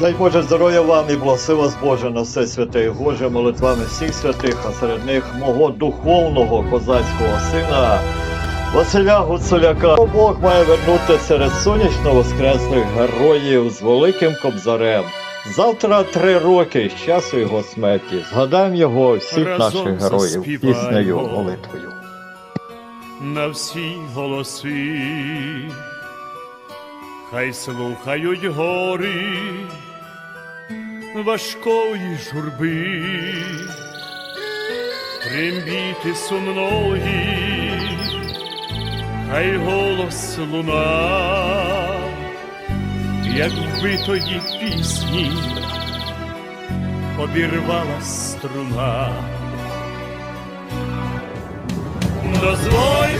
Дай Боже здоров'я вам і благослови вас Боже на все святе і Боже, молитвами всіх святих, а серед них мого духовного козацького сина Василя Гуцуляка. Бог має вернути серед сонячно воскреслих героїв з великим кобзарем. Завтра три роки з часу його смерті. Згадаємо його всіх Разом наших героїв піснею, молитвою. на всі голоси, хай слухають гори важкої журби, трембіти сумної, хай голос луна, як вбитої пісні, обірвала струна. Дозволь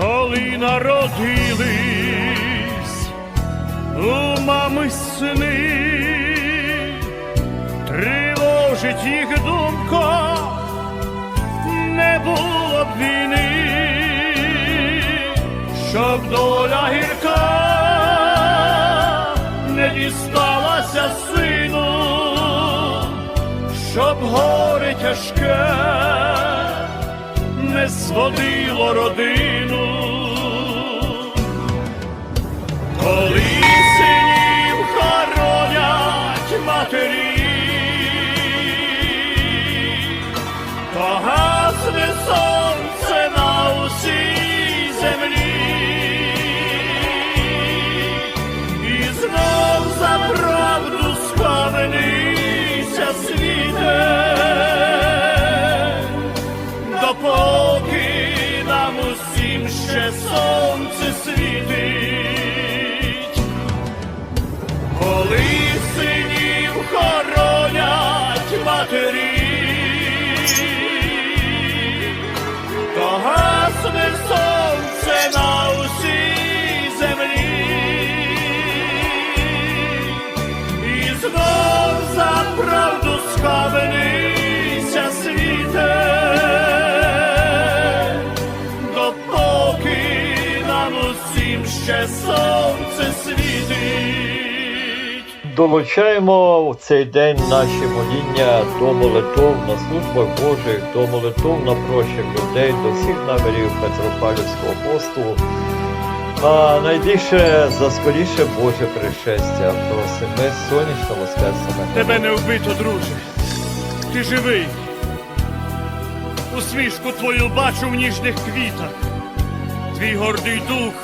Коли народились у мами сини, тривожить їх думка, не було б війни, щоб доля гірка не дісталася сину, щоб горе тяжке не зводило родину. Усім ще нам усім ще сонце світить. Долучаємо в цей день наші моління до молитов на службах Божих, до молитов на прощих людей, до всіх намірів Петропавлівського посту. А найбільше за скоріше Боже пришестя, просимо сонячно воскресними. Тебе не вбито, друже. Ти живий. Усмішку твою бачу в ніжних квітах. Твій гордий дух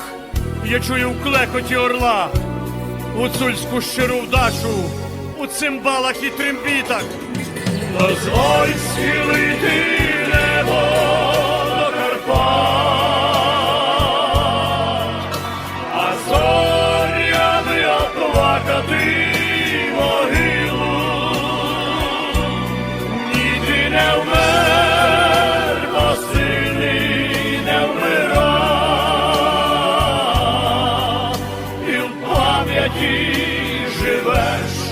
я чую в клекоті орла, у цульську щиру вдачу у цимбалах і трембітах. Дозволь схилити небо пам'яті живеш.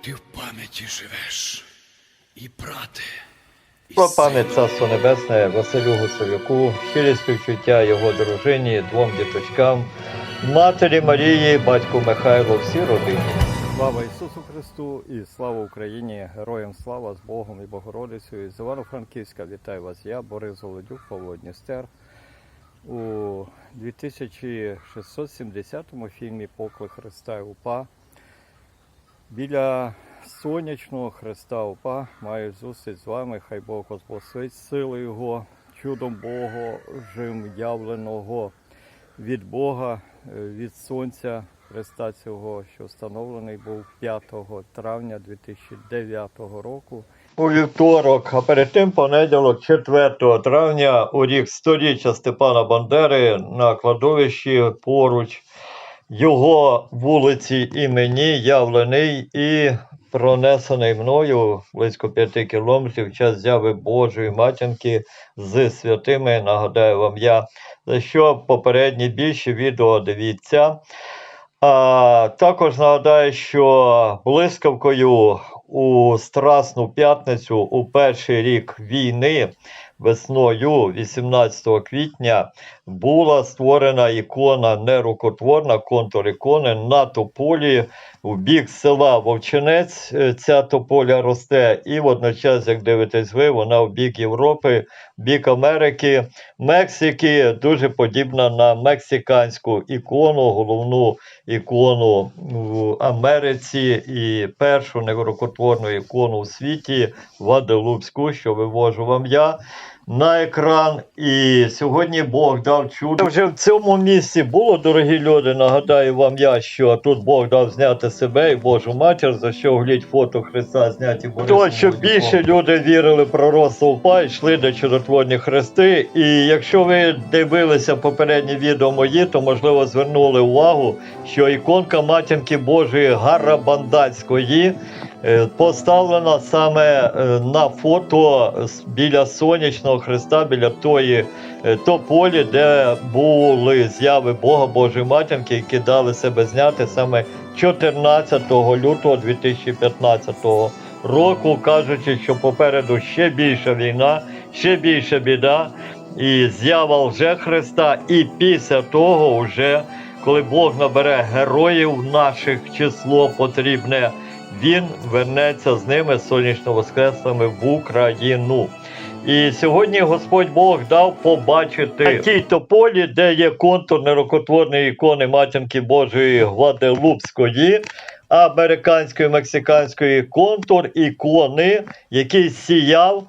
Ти в пам'яті живеш. І брате. Про пам'ять Царство Небесне Василю Гусовіку, щирі співчуття його дружині, двом діточкам, матері Марії, батьку Михайлу, всій родині. Слава Ісусу Христу і слава Україні! Героям слава з Богом і Богородицею. З Івано-Франківська вітаю вас я, Борис Володюк, Павло Дністер. У 2670 фільмі Поклик Христа УПА. Біля сонячного Христа УПА маю зустріч з вами. Хай Бог возгласить сили Його, чудом Божим явленого від Бога, е, від Сонця Христа цього, що встановлений був 5 травня 2009 року. У вівторок, а перед тим понеділок, 4 травня, у рік сторіччя Степана Бандери на кладовищі поруч його вулиці імені явлений і пронесений мною близько 5 кілометрів час зяви Божої матінки з святими. Нагадаю вам я, за що попередні більші відео дивіться. А також нагадаю, що блискавкою у Страсну п'ятницю у перший рік війни весною 18 квітня була створена ікона нерукотворна, контур ікони на тополі. В бік села Вовчинець. е, Ця тополя росте, і водночас, як дивитесь ви, вона в бік Європи, в бік Америки, Мексики, дуже подібна на мексиканську ікону, головну ікону в Америці і першу нерукотворну ікону у світі Ваделупську, що вивожу вам я на екран. І сьогодні Бог дав чудо. Вже в цьому місці було, дорогі люди. Нагадаю вам я, що тут Бог дав зняти себе і Божу матір, за що глядь фото Христа зняті Борисом. То, щоб більше люди вірили пророцтво УПА, йшли до чудотворні хрести. І якщо ви дивилися попередні відео мої, то можливо звернули увагу, що іконка матінки Божої Гарабандацької е, поставлена саме е, на фото біля сонячного Христа, біля тої е, тополі, де були зяви Бога Божої матінки, які дали себе зняти саме 14 лютого 2015 року, кажучи, що попереду ще більша війна, ще більша біда, і з'ява вже Христа, і після того вже. Коли Бог набере героїв наших число потрібне, він вернеться з ними сонячно воскреслими в Україну. І сьогодні Господь Бог дав побачити на тій тополі, де є контур нерокотворної ікони матінки Божої Гваделупської, американської, мексиканської контур ікони, який сіяв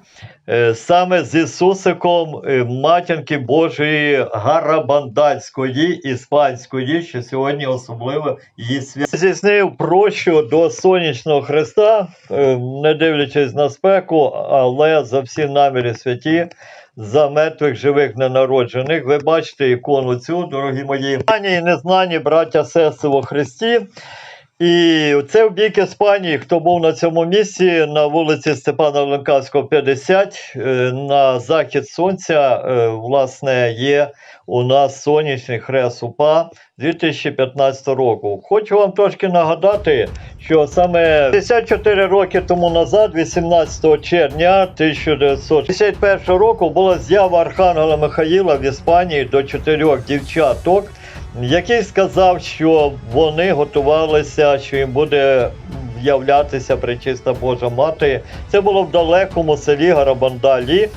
е, саме з Ісусиком е, матінки Божої Гарабандальської, іспанської, що сьогодні особливо її свят. Здійснив прощу до сонячного Христа, е, не дивлячись на спеку, але за всі наміри святі. За мертвих живих ненароджених. Ви бачите ікону цю, дорогі мої знані і незнані браття сестри во Христі. І це в бік Іспанії, хто був на цьому місці на вулиці Степана Ленкавського, 50, е, на захід сонця, е, власне, є у нас сонячний хрест УПА 2015 року. Хочу вам трошки нагадати, що саме 54 роки тому назад, 18 червня 1961 року, була з'ява Архангела Михаїла в Іспанії до чотирьох дівчаток який сказав, що вони готувалися, що їм буде являтися пречиста Божа Мати. Це було в далекому селі Гарабандалі.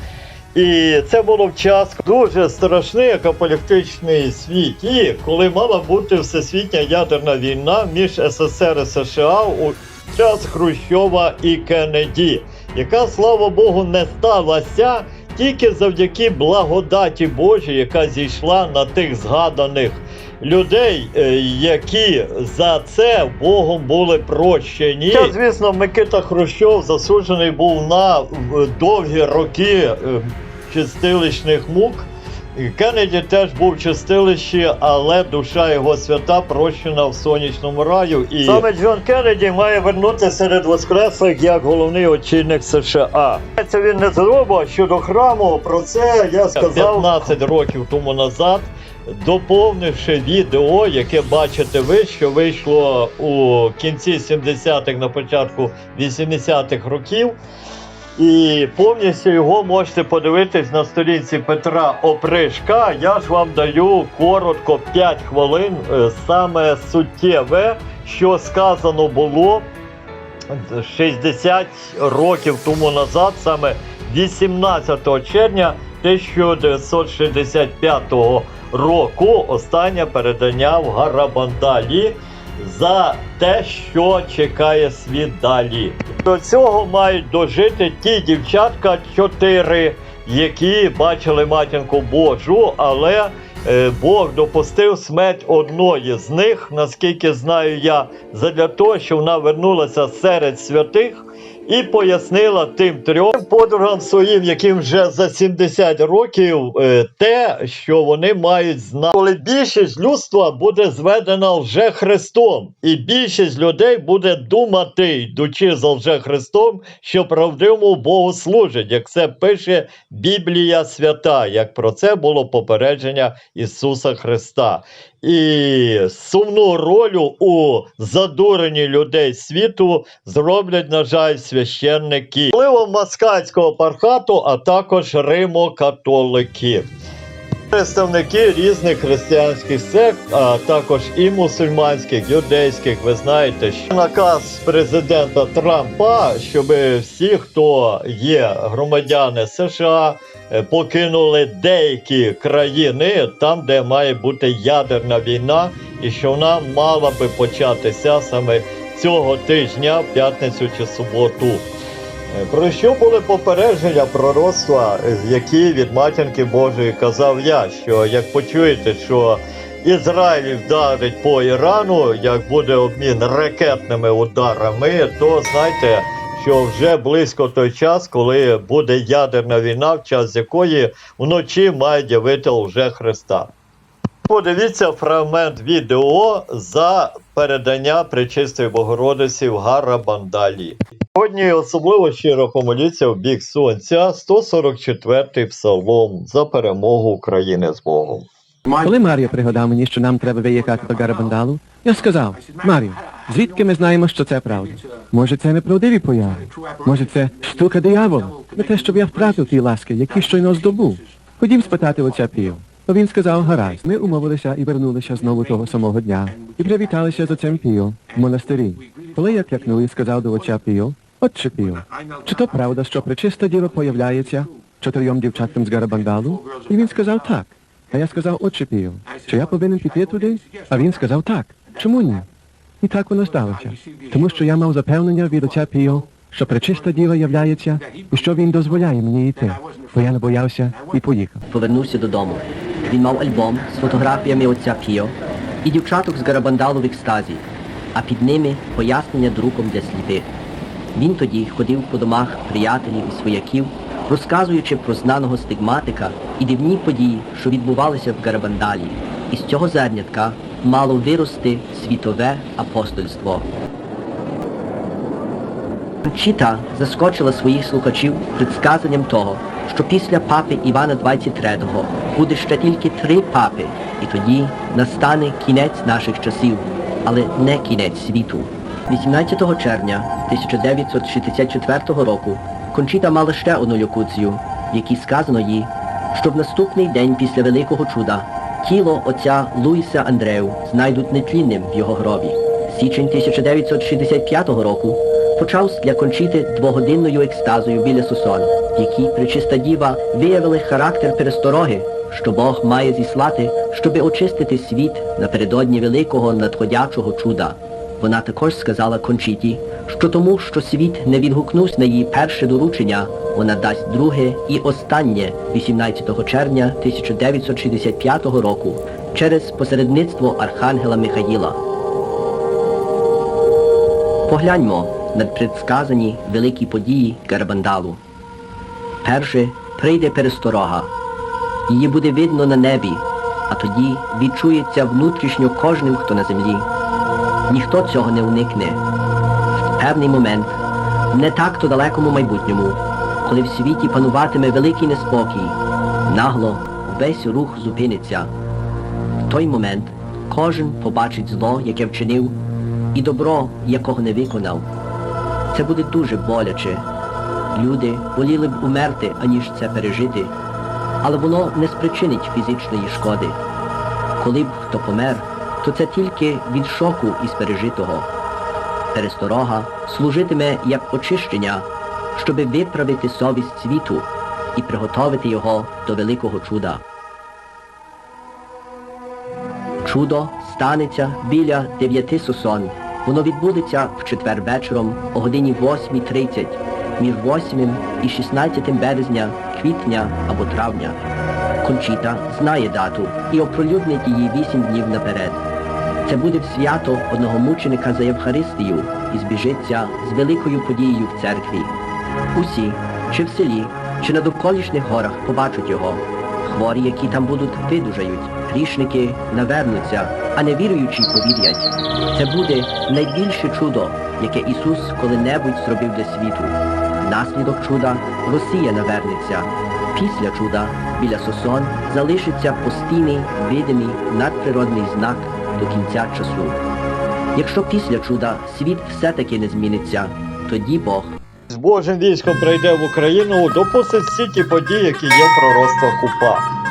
І це було в час дуже страшний апокаліптичний світ. І коли мала бути всесвітня ядерна війна між СССР і США у час Хрущова і Кеннеді, яка, слава Богу, не сталася тільки завдяки благодаті Божій, яка зійшла на тих згаданих людей, е, які за це Богом були прощені. Це, звісно, Микита Хрущов засуджений був на е, довгі роки е, чистилищних мук. Кеннеді теж був в чистилищі, але душа його свята прощена в сонячному раю. І саме Джон Кеннеді має вернутися серед воскреслих як головний очільник США. Це він не зробив щодо храму. Про це я сказав 15 років тому назад. Доповнивши відео, яке бачите ви, що вийшло у кінці 70-х, на початку 80-х років. І повністю його можете подивитись на сторінці Петра Опришка. Я ж вам даю коротко 5 хвилин, е, саме суттєве, що сказано було 60 років тому назад, саме 18 червня 1965 року останнє передання в Гарабандалі за те, що чекає світ далі. До цього мають дожити ті дівчатка чотири, які бачили матінку Божу, але е, Бог допустив смерть одної з них, наскільки знаю я, задля того, що вона вернулася серед святих і пояснила тим трьом подругам своїм, яким вже за 70 років, е, те, що вони мають знати. Коли більшість людства буде зведена лже Христом, і більшість людей буде думати, йдучи за лже Христом, що правдивому Богу служить, як це пише Біблія свята, як про це було попередження Ісуса Христа. І сумну роль у задуренні людей світу зроблять, на жаль, священники, впливом москальського пархату, а також римокатолики. Представники різних християнських сект, а також і мусульманських, юдейських, ви знаєте, що наказ президента Трампа, щоб всі, хто є громадяни США, е, покинули деякі країни там, де має бути ядерна війна, і що вона мала би початися саме цього тижня, в п'ятницю чи суботу. Про що були попередження пророцтва, які від матінки Божої казав я, що як почуєте, що Ізраїль вдарить по Ірану, як буде обмін ракетними ударами, то знайте, що вже близько той час, коли буде ядерна війна, в час якої вночі має явити вже Христа. Подивіться фрагмент відео за передання Пречистої Богородиці в Гарабандалі. Сьогодні особливо щиро помоліться в бік сонця 144-й псалом за перемогу України з Богом. Коли Маріо пригадав мені, що нам треба виїхати до Гарабандалу, я сказав, Маріо, звідки ми знаємо, що це правда? Може, це неправдиві появи? Може, це штука диявола? Не те, щоб я втратив ті ласки, які щойно здобув. Ходім спитати отця Піо. То він сказав, гаразд. Ми умовилися і вернулися знову того самого дня. І привіталися з отцем Піо в монастирі. Коли я клякнув і сказав до отця Піо, отче чи то правда, що причиста діва появляється чотирьом дівчатам з Гарабандалу? І він сказав так. А я сказав, отче чи я повинен піти туди? А він сказав так. Чому ні? І так воно сталося. Тому що я мав запевнення від отця Піо, що пречиста діва являється і що він дозволяє мені йти. Бо я не боявся і поїхав. повернувся додому. Він мав альбом з фотографіями отця Піо і дівчаток з Гарабандалу в екстазі, а під ними пояснення друком для сліпих. Він тоді ходив по домах приятелів і свояків, розказуючи про знаного стигматика і дивні події, що відбувалися в Гарабандалі. І з цього зернятка мало вирости світове апостольство. Чіта заскочила своїх слухачів предсказанням того, що після папи Івана 23-го буде ще тільки три папи, і тоді настане кінець наших часів, але не кінець світу. 18 червня 1964 року Кончіта мала ще одну локуцію, якій сказано їй, що в наступний день після великого чуда тіло отця Луїса Андрею знайдуть нетлінним в його гробі. Січень 1965 року почався для Кончіти двогодинною екстазою біля Сусону, в якій пречиста діва виявили характер перестороги, що Бог має зіслати, щоби очистити світ напередодні великого надходячого чуда. Вона також сказала Кончіті, що тому, що світ не відгукнувся на її перше доручення, вона дасть друге і останнє 18 червня 1965 року через посередництво Архангела Михаїла. Погляньмо на предсказані великі події Гарабандалу. Перше прийде пересторога. Її буде видно на небі, а тоді відчується внутрішньо кожним, хто на землі. Ніхто цього не уникне. В певний момент, не так то далекому майбутньому, коли в світі пануватиме великий неспокій, нагло весь рух зупиниться. В той момент кожен побачить зло, яке вчинив, і добро, якого не виконав. Це буде дуже боляче. Люди воліли б умерти, аніж це пережити, але воно не спричинить фізичної шкоди. Коли б хто помер, то це тільки від шоку із пережитого. Пересторога служитиме як очищення, щоби виправити совість світу і приготовити його до великого чуда. Чудо станеться біля дев'яти сосон. Воно відбудеться в четвер вечором о годині 8.30 між 8 і 16 березня, квітня або травня. Кончіта знає дату і оприлюднить її вісім днів наперед. Це буде свято одного мученика за Євхаристію і збіжиться з великою подією в церкві. Усі, чи в селі, чи на довколишніх горах побачать його. Хворі, які там будуть, видужають. Грішники навернуться, а невіруючі повірять. Це буде найбільше чудо, яке Ісус коли-небудь зробив для світу. Наслідок чуда Росія навернеться. Після чуда біля сосон залишиться постійний видимий надприродний знак до кінця часу. Якщо після чуда світ все-таки не зміниться, тоді Бог З Божим військом прийде в Україну, допустить всі ті події, які є пророцтва купа.